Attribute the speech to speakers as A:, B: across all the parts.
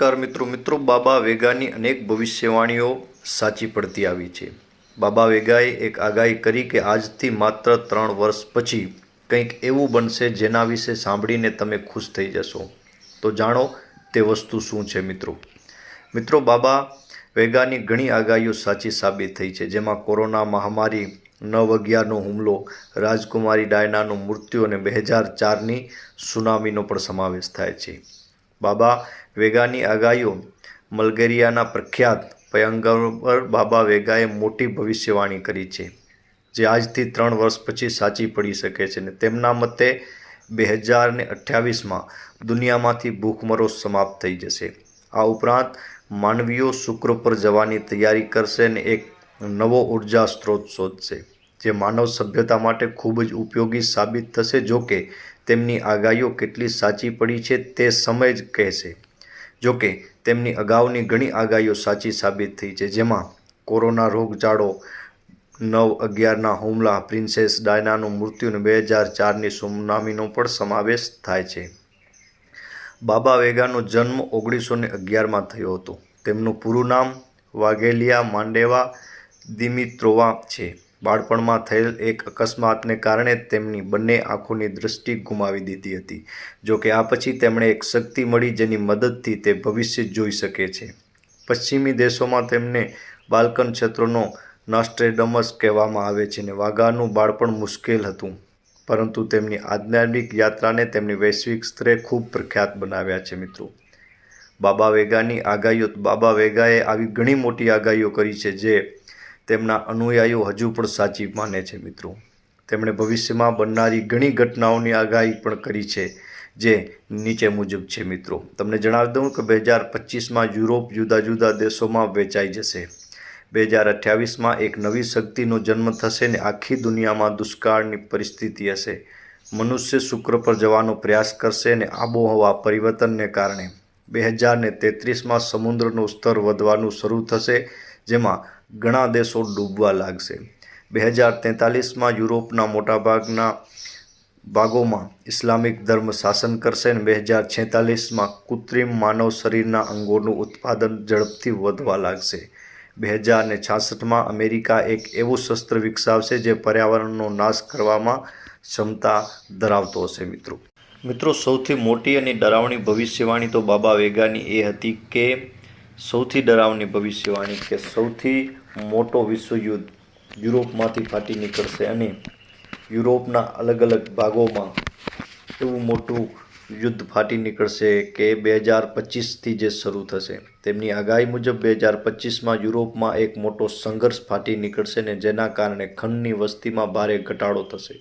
A: નમસ્કાર મિત્રો. મિત્રો, બાબા વેગાની અનેક ભવિષ્યવાણીઓ સાચી પડતી આવી છે. બાબા વેગાએ એક આગાહી કરી કે આજથી માત્ર ત્રણ વર્ષ પછી કંઈક એવું બનશે જેના વિશે સાંભળીને તમે ખુશ થઈ જશો. તો જાણો તે વસ્તુ શું છે મિત્રો. મિત્રો, બાબા વેગાની ઘણી આગાહીઓ સાચી સાબિત થઈ છે. જેમાં કોરોના મહામારી, નવ અગિયારનો હુમલો, રાજકુમારી ડાયનાનું મૃત્યુ અને બે હજાર ચારની સુનામીનો પણ સમાવેશ થાય છે. બાબા વેગાની આગાહીઓ, મલગેરિયાના પ્રખ્યાત પયંગબર બાબા વેગાએ મોટી ભવિષ્યવાણી કરી છે, જે આજથી ત્રણ વર્ષ પછી સાચી પડી શકે છે ને તેમના મતે બે હજાર ને અઠ્યાવીસમાં દુનિયામાંથી ભૂખમરો સમાપ્ત થઈ જશે. આ ઉપરાંત માનવીઓ શુક્ર પર જવાની તૈયારી કરશે ને એક નવો ઊર્જા સ્ત્રોત શોધશે. જે માનવ સભ્યતા માટે ખૂબ જ ઉપયોગી સાબિત થશે, જો કે તેમની આગાહીઓ કેટલી સાચી પડી છે તે સમય જ કહેશે. જો કે તેમની અગાઉની ઘણી આગાહીઓ સાચી સાબિત થઈ છે, જેમાં કોરોના રોગચાળો, નવ અગિયારના હુમલા, પ્રિન્સેસ ડાયનાનું મૃત્યુ અને બે હજાર ચારની સુનામીનો પણ સમાવેશ થાય છે. બાબા વેગાનો જન્મ ઓગણીસો ને અગિયારમાં થયો હતો. તેમનું પૂરું નામ વાઘેલિયા માંડેવા દિમિત્રોવા છે. બાળપણમાં થયેલ એક અકસ્માતને કારણે તેમની બંને આંખોની દૃષ્ટિ ગુમાવી દીધી હતી. જો કે આ પછી તેમણે એક શક્તિ મળી જેની મદદથી તે ભવિષ્ય જોઈ શકે છે. પશ્ચિમી દેશોમાં તેમને બાલ્કન ક્ષેત્રનો નાસ્ટ્રેડમસ કહેવામાં આવે છે અને વાઘાનું બાળપણ મુશ્કેલ હતું. પરંતુ તેમની આધ્યાત્મિક યાત્રાને તેમની વૈશ્વિક સ્તરે ખૂબ પ્રખ્યાત બનાવ્યા છે મિત્રો. બાબા વેગાની આગાહીઓ બાબા વેગાએ આવી ઘણી મોટી આગાહીઓ કરી છે જે તેમના અનુયાયીઓ હજુ પણ સાચી માને છે મિત્રો. તેમણે ભવિષ્યમાં બનનારી ઘણી ઘટનાઓની આગાહી પણ કરી છે, જે નીચે મુજબ છે મિત્રો. તમને જણાવી દઉં કે બે હજાર પચીસમાં યુરોપ જુદા જુદા દેશોમાં વેચાઈ જશે. બે હજાર અઠ્યાવીસમાં એક નવી શક્તિનો જન્મ થશે ને આખી દુનિયામાં દુષ્કાળની પરિસ્થિતિ હશે. મનુષ્ય શુક્ર પર જવાનો પ્રયાસ કરશે અને આબોહવા પરિવર્તનને કારણે. બે હજાર ને તેત્રીસમાં સમુદ્રનું સ્તર વધવાનું શરૂ થશે, જેમાં ઘણા દેશો ડૂબવા લાગશે. બે હજાર તેતાલીસમાં યુરોપના મોટાભાગના ભાગોમાં ઇસ્લામિક ધર્મ શાસન કરશે અને બે હજાર છેતાલીસમાં કૃત્રિમ માનવ શરીરના અંગોનું ઉત્પાદન ઝડપથી વધવા લાગશે. બે હજાર ને છાસઠમાં અમેરિકા એક એવું શસ્ત્ર વિકસાવશે જે પર્યાવરણનો નાશ કરવામાં ક્ષમતા ધરાવતો હશે, મિત્રો. મિત્રો, સૌથી મોટી અને ડરાવણી ભવિષ્યવાણી તો બાબા વેગાની એ હતી કે સૌથી ડરાવની ભવિષ્યવાણી કે સૌથી મોટો વિશ્વયુદ્ધ યુરોપમાંથી ફાટી નીકળશે અને યુરોપના અલગ અલગ ભાગોમાં એવું મોટું યુદ્ધ ફાટી નીકળશે કે બે હજાર પચીસથી જે શરૂ થશે. તેમની આગાહી મુજબ બે હજાર પચીસમાં યુરોપમાં એક મોટો સંઘર્ષ ફાટી નીકળશે ને જેના કારણે ખંડની વસ્તીમાં ભારે ઘટાડો થશે.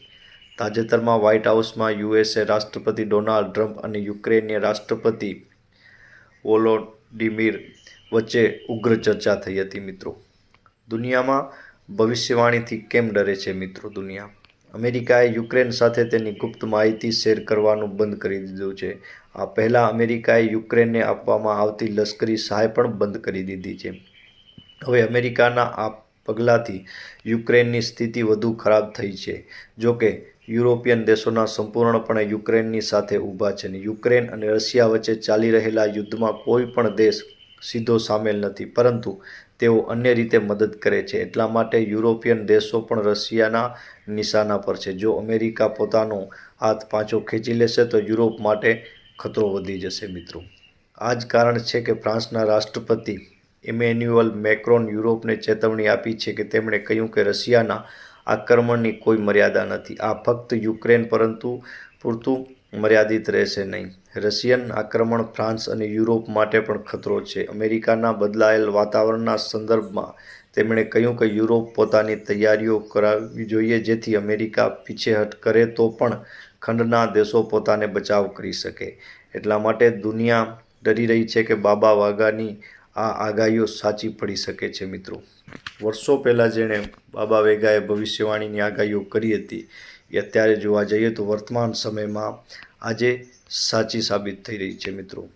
A: તાજેતરમાં વ્હાઇટ હાઉસમાં યુએસએ રાષ્ટ્રપતિ ડોનાલ્ડ ટ્રમ્પ અને યુક્રેનીય રાષ્ટ્રપતિ વોલોડિમીર વચ્ચે ઉગ્ર ચર્ચા થઈ હતી મિત્રો. દુનિયામાં ભવિષ્યવાણીથી કેમ ડરે છે મિત્રો દુનિયા? અમેરિકાએ યુક્રેન સાથે તેની ગુપ્ત માહિતી શેર કરવાનું બંધ કરી દીધું છે. આ પહેલાં અમેરિકાએ યુક્રેનને આપવામાં આવતી લશ્કરી સહાય પણ બંધ કરી દીધી છે. હવે અમેરિકાના આ પગલાંથી યુક્રેનની સ્થિતિ વધુ ખરાબ થઈ છે. જોકે યુરોપિયન દેશોના સંપૂર્ણપણે યુક્રેનની સાથે ઊભા છે અને યુક્રેન અને રશિયા વચ્ચે ચાલી રહેલા યુદ્ધમાં કોઈ પણ દેશ સીધો સામેલ નથી. પરંતુ તેઓ અન્ય રીતે મદદ કરે છે. એટલા માટે યુરોપિયન દેશો પણ રશિયાના નિશાના પર છે. જો અમેરિકા પોતાનો હાથ પાછો ખેંચી લેશે, તો યુરોપ માટે ખતરો વધી જશે મિત્રો. આ જ કારણ છે કે ફ્રાન્સના રાષ્ટ્રપતિ ઇમેન્યુઅલ મેક્રોન યુરોપને ચેતવણી આપી છે કે તેમણે કહ્યું કે રશિયાના આક્રમણની કોઈ મર્યાદા નથી. આ ફક્ત યુક્રેન, પરંતુ પૂરતું મર્યાદિત રહેશે નહીં. રશિયન આક્રમણ ફ્રાન્સ અને યુરોપ માટે પણ ખતરો છે. અમેરિકાના બદલાયેલ વાતાવરણના સંદર્ભમાં તેમણે કહ્યું કે યુરોપ પોતાની તૈયારીઓ કરાવવી જોઈએ જેથી અમેરિકા પીછેહટ કરે તો પણ ખંડના દેશો પોતાને બચાવ કરી શકે. એટલા માટે દુનિયા ડરી રહી છે કે બાબા વાઘાની આ આગાહીઓ સાચી પડી શકે છે મિત્રો. વર્ષો પહેલાં જેણે બાબા વેગાએ ભવિષ્યવાણીની આગાહીઓ કરી હતી. એ અત્યારે જોવા જઈએ તો વર્તમાન સમયમાં આજે સાચી સાબિત થઈ રહી છે મિત્રો.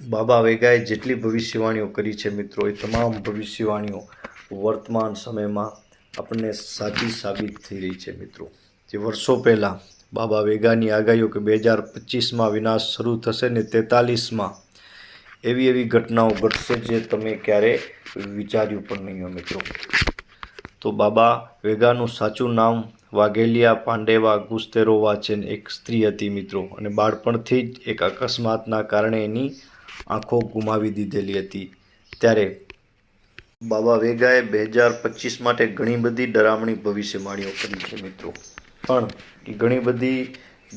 A: બાબા વેગાએ જેટલી ભવિષ્યવાણીઓ કરી છે મિત્રો, એ તમામ ભવિષ્યવાણીઓ વર્તમાન સમયમાં આપણને સાચી સાબિત થઈ રહી છે મિત્રો. જે વર્ષો પહેલાં બાબા વેગાની આગાહીઓ કે બે હજાર પચીસમાં વિનાશ શરૂ થશે ને તેતાલીસમાં એવી એવી ઘટનાઓ ઘટશે જે તમે ક્યારે વિચાર્યું પણ નહીં હોય મિત્રો. તો બાબા વેગાનું સાચું નામ વાઘેલિયા, પાંડેવા ગુસ્તેરોવા છે એક સ્ત્રી હતી મિત્રો અને બાળપણથી જ એક અકસ્માતના કારણે એની આંખો ગુમાવી દીધેલી હતી. ત્યારે બાબા વેગાએ બે હજાર પચીસ માટે ઘણી બધી ડરામણી ભવિષ્યવાણીઓ કરી છે મિત્રો. પણ ઘણી બધી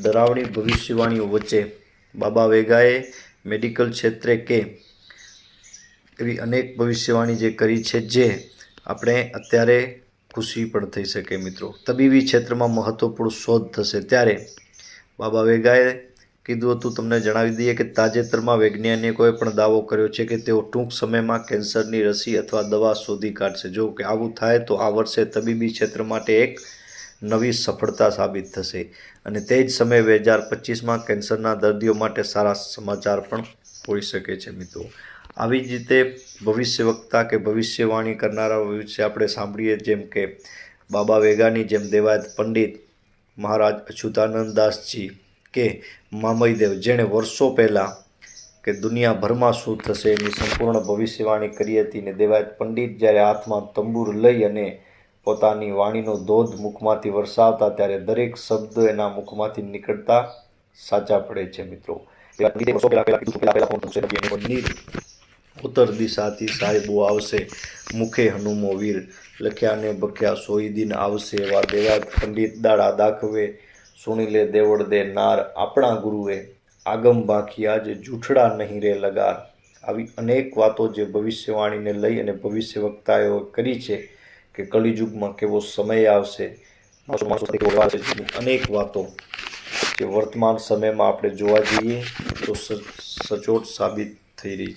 A: ડરાવણી ભવિષ્યવાણીઓ વચ્ચે બાબા વેગાએ મેડિકલ ક્ષેત્રે કે એવી અનેક ભવિષ્યવાણી જે કરી છે જે આપણે અત્યારે ખુશી પણ થઈ શકે મિત્રો. તબીબી ક્ષેત્રમાં મહત્ત્વપૂર્ણ શોધ થશે ત્યારે બાબા વેગાએ કીધું હતું, તમને જણાવી દઈએ કે તાજેતરમાં વૈજ્ઞાનિકોએ પણ દાવો કર્યો છે કે તેઓ ટૂંક સમયમાં કેન્સરની રસી અથવા દવા શોધી કાઢશે. જો કે આવું થાય તો આ વર્ષે તબીબી ક્ષેત્ર માટે એક નવી સફળતા સાબિત થશે. અને તે જ સમયે બે હજાર પચીસમાં કેન્સરના દર્દીઓ માટે સારા સમાચાર પણ હોઈ શકે છે મિત્રો. આવી જ રીતે ભવિષ્ય વક્તા કે ભવિષ્યવાણી કરનારા વિશે આપણે સાંભળીએ, જેમ કે બાબા વેગાની જેમ દેવાયત પંડિત મહારાજ અચ્યુતાનંદ દાસજી કે મામયદેવ, જેણે વર્ષો પહેલાં કે દુનિયાભરમાં શું થશે એની સંપૂર્ણ ભવિષ્યવાણી કરી હતી ને દેવાયત પંડિત જ્યારે હાથમાં તંબુર લઈ અને પોતાની વાણીનો ધોધ મુખમાંથી વરસાવતા ત્યારે દરેક શબ્દ એના મુખમાંથી નીકળતા સાચા પડે છે મિત્રો. ઉત્તર દિશાથી સાહેબો આવશે. મુખે હનુમો વીર લખ્યા ને બખ્યા સોઈ દિન આવશે. એવા દેવા પંડિત દાડા દાખવે. સુણી લે દેવળ દે નાર આપણા ગુરુએ. આગમ બાકી આજે જૂઠડા નહીં રે લગાર. આવી અનેક વાતો જે ભવિષ્યવાણીને લઈ અને ભવિષ્ય વક્તાઓ કરી છે કે કલિયુગમાં કેવો સમય આવશે. અનેક વાતો જે વર્તમાન સમયમાં આપણે જોવા જઈએ તો સચોટ સાબિત થઈ રહી છે.